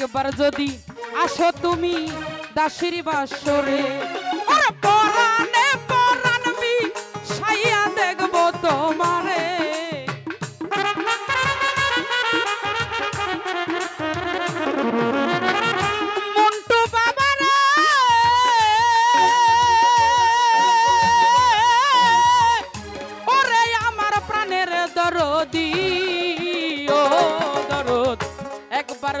একবার যদি আসো তুমি দাসির বাসরে।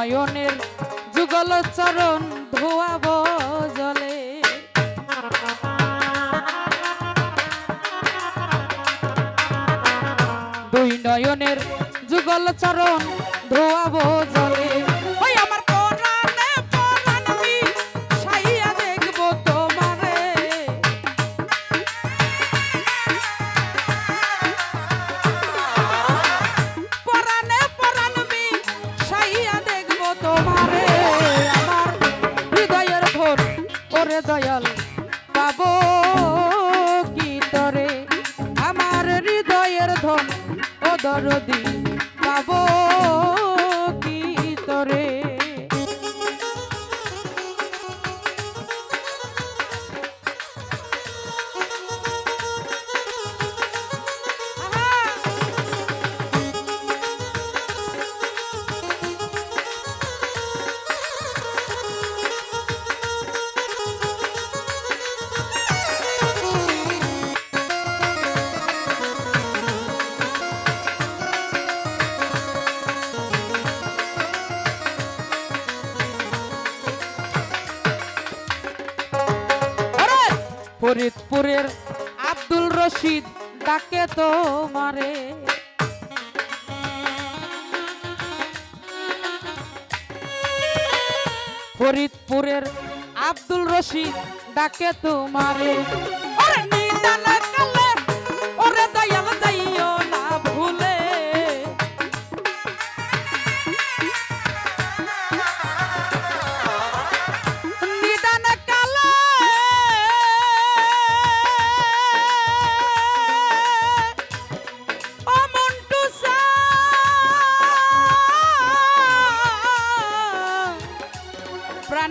নয়নের যুগল চরণ ধোয়াব জলে। দুই নয়নের যুগল চরণ ধোয়াব জলে। দরদি পাবো কি তরে? ফরিদপুরের আব্দুল রশিদ ডাকে তো মারে। ফরিদপুরের আব্দুল রশিদ ডাকে তোমারে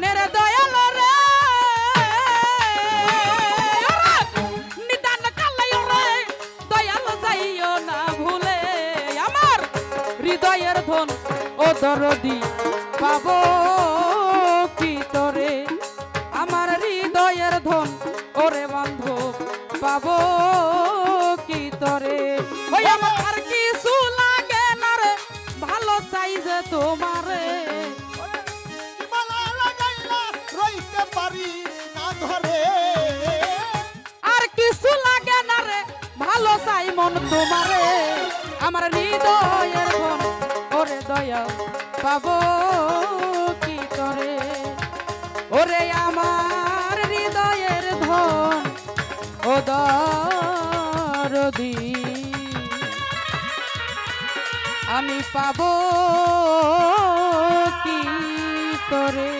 প্রাণের দয়াল রে। নিদান কালাই রে, দয়াল যাইও না ভুলে। আমার হৃদয়ের ধন দরদি কি তরে? আমার হৃদয়ের ধন ওরে বান্ধব পাবো কি তরে? আমার কিছু লাগে না রে, ভালো চাই যে তোমারে। ভালো চাই মন তোমারে, আমার হৃদয়ের ধন ওরে দয়া পাবো কি করে? ওরে আমার হৃদয়ের ধন ও দরদি, আমি পাবো কি করে?